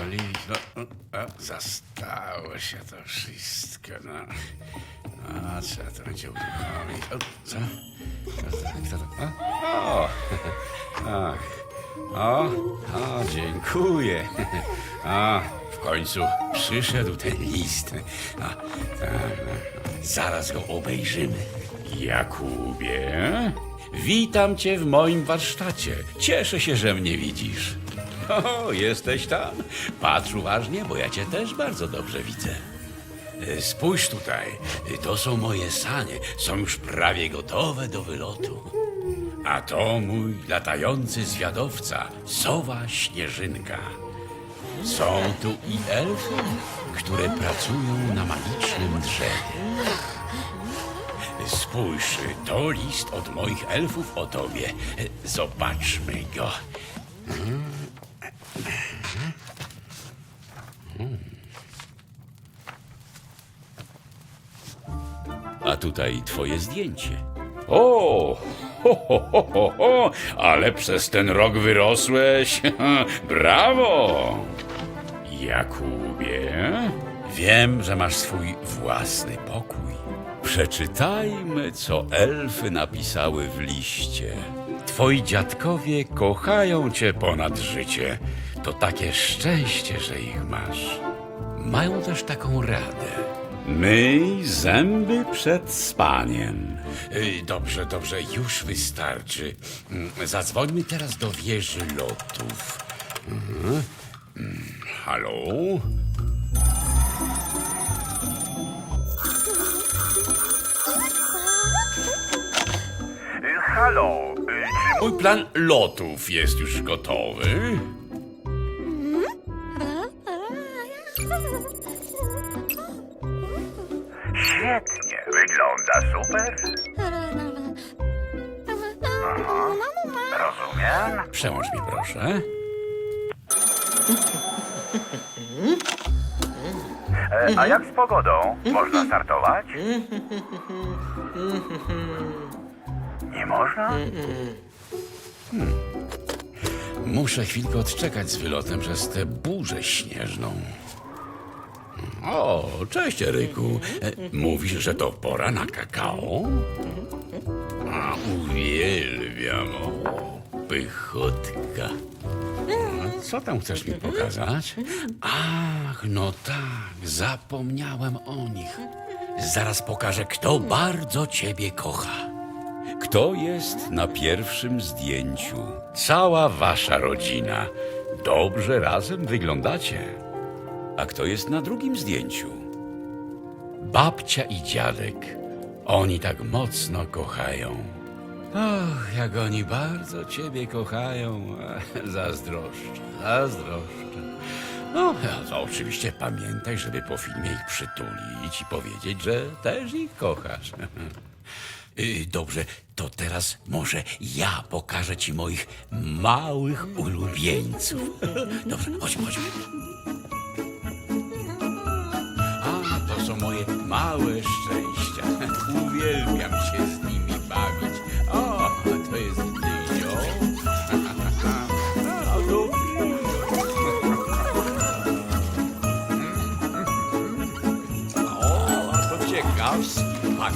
olić. No, o, zastało się to wszystko. No. A trzeba to będzie uruchomić. O, co? Kto to? Kto to? O, o, ach. o, o, dziękuję. A, w końcu przyszedł ten list. A, tak, zaraz go obejrzymy. Jakubie, witam cię w moim warsztacie. Cieszę się, że mnie widzisz. O, jesteś tam? Patrz uważnie, bo ja cię też bardzo dobrze widzę. E, Spójrz tutaj, E, to są moje sanie, są już prawie gotowe do wylotu. A to mój latający zwiadowca, sowa Śnieżynka. Są tu i elfy, które pracują na magicznym drzewie. Spójrz, to list od moich elfów o tobie. Zobaczmy go. A tutaj twoje zdjęcie. O, ho, ho, ho, ho, ho, ale przez ten rok wyrosłeś. Brawo! Jakubie, wiem, że masz swój własny pokój. Przeczytajmy, co elfy napisały w liście. Twoi dziadkowie kochają cię ponad życie. To takie szczęście, że ich masz. Mają też taką radę. Myj zęby przed spaniem. Dobrze, dobrze, już wystarczy. Mm, Zadzwońmy teraz do wieży lotów. Mhm. Mm, Halo? Halo, czy Mój plan lotów jest już gotowy. Wygląda super? Aha, rozumiem. Przełącz mi proszę. E, a jak z pogodą? Można startować? Nie można? Muszę chwilkę odczekać z wylotem przez tę burzę śnieżną. O, cześć Eryku. E, Mówisz, że to pora na kakao? A, uwielbiam. O, pychotka. Co tam chcesz mi pokazać? Ach, no tak, zapomniałem o nich. Zaraz pokażę, kto bardzo ciebie kocha. Kto jest na pierwszym zdjęciu? Cała wasza rodzina. Dobrze razem wyglądacie. A kto jest na drugim zdjęciu? Babcia i dziadek. Oni tak mocno kochają. Och, jak oni bardzo ciebie kochają. Zazdroszczę, zazdroszczę. No, to oczywiście pamiętaj, żeby po filmie ich przytulić i powiedzieć, że też ich kochasz. Y, Dobrze, to teraz może ja pokażę ci moich małych ulubieńców. Dobrze, chodźmy, chodźmy. Małe szczęścia. Uwielbiam się z nimi bawić. O, to jest Dynio. A, to O, to ciekawski pan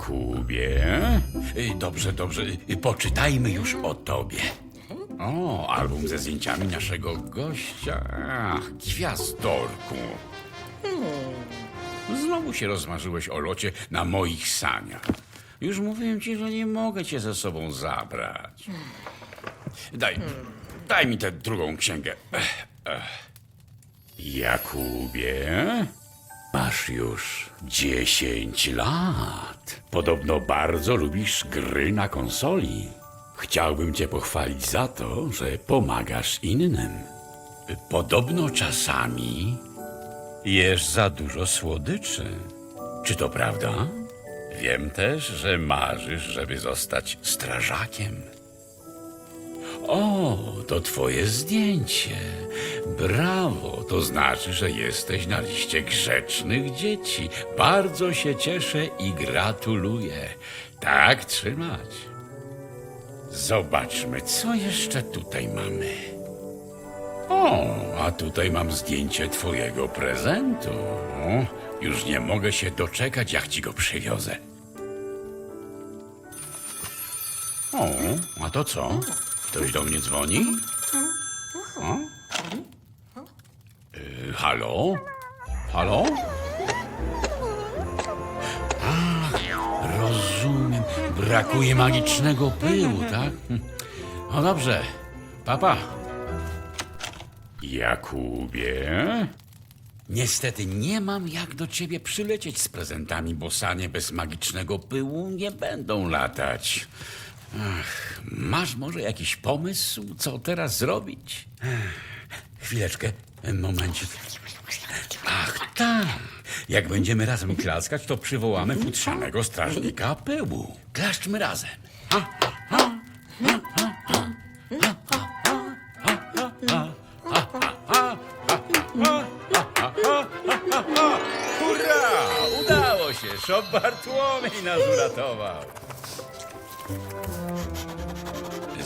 Jakubie? Dobrze, dobrze. Poczytajmy już o tobie. O, album ze zdjęciami naszego gościa. Ach, gwiazdorku. Znowu się rozmarzyłeś o locie na moich saniach. Już mówiłem ci, że nie mogę cię ze sobą zabrać. Daj, daj mi tę drugą księgę. Jakubie, masz już 10 lat. Podobno bardzo lubisz gry na konsoli. Chciałbym cię pochwalić za to, że pomagasz innym. Podobno czasami jesz za dużo słodyczy. Czy to prawda? Wiem też, że marzysz, żeby zostać strażakiem. O, to twoje zdjęcie. Brawo, to znaczy, że jesteś na liście grzecznych dzieci. Bardzo się cieszę i gratuluję. Tak trzymać. Zobaczmy, co jeszcze tutaj mamy. O, a tutaj mam zdjęcie twojego prezentu. Już nie mogę się doczekać, jak ci go przywiozę. O, a to co? Ktoś do mnie dzwoni? O? Y, halo? Halo? A, rozumiem. Brakuje magicznego pyłu, tak? No dobrze. Papa. Jakubie? Niestety nie mam jak do ciebie przylecieć z prezentami, bo sanie bez magicznego pyłu nie będą latać. Ach, masz może jakiś pomysł, co teraz zrobić? Chwileczkę, momencik. Ach, tak. Jak będziemy razem klaskać, to przywołamy futrzanego strażnika pyłu. Klaszczmy razem. Hurra! Udało się! Szop Bartłomiej nas uratował.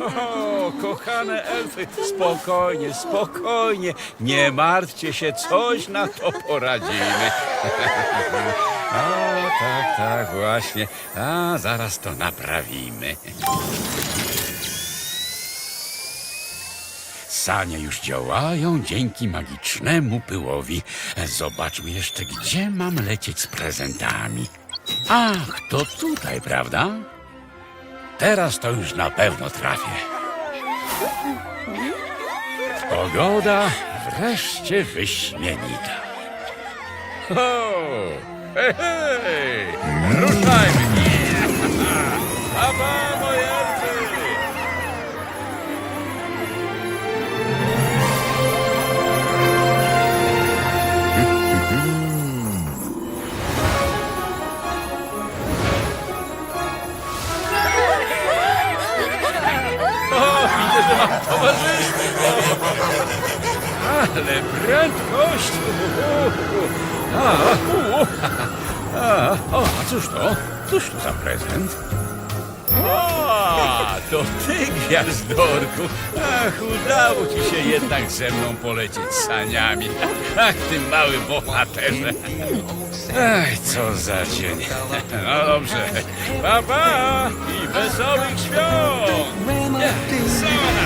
O, kochane elfy, spokojnie, spokojnie. Nie martwcie się, coś na to poradzimy. O, tak, tak, właśnie. A, zaraz to naprawimy. Sanie już działają dzięki magicznemu pyłowi. Zobaczmy jeszcze, gdzie mam lecieć z prezentami. Ach, to tutaj, prawda? Teraz to już na pewno trafię. Pogoda wreszcie wyśmienita. Ho! Hej, hej! Ruszajmy! Prędkość! A, u, a, o, a cóż to? Cóż to za prezent? A, to ty, gwiazdorku! Ach, udało ci się jednak ze mną polecieć saniami. Ach, ty mały bohaterze. Ach, co za dzień. No dobrze. Pa, pa! I wesołych świąt! remedy.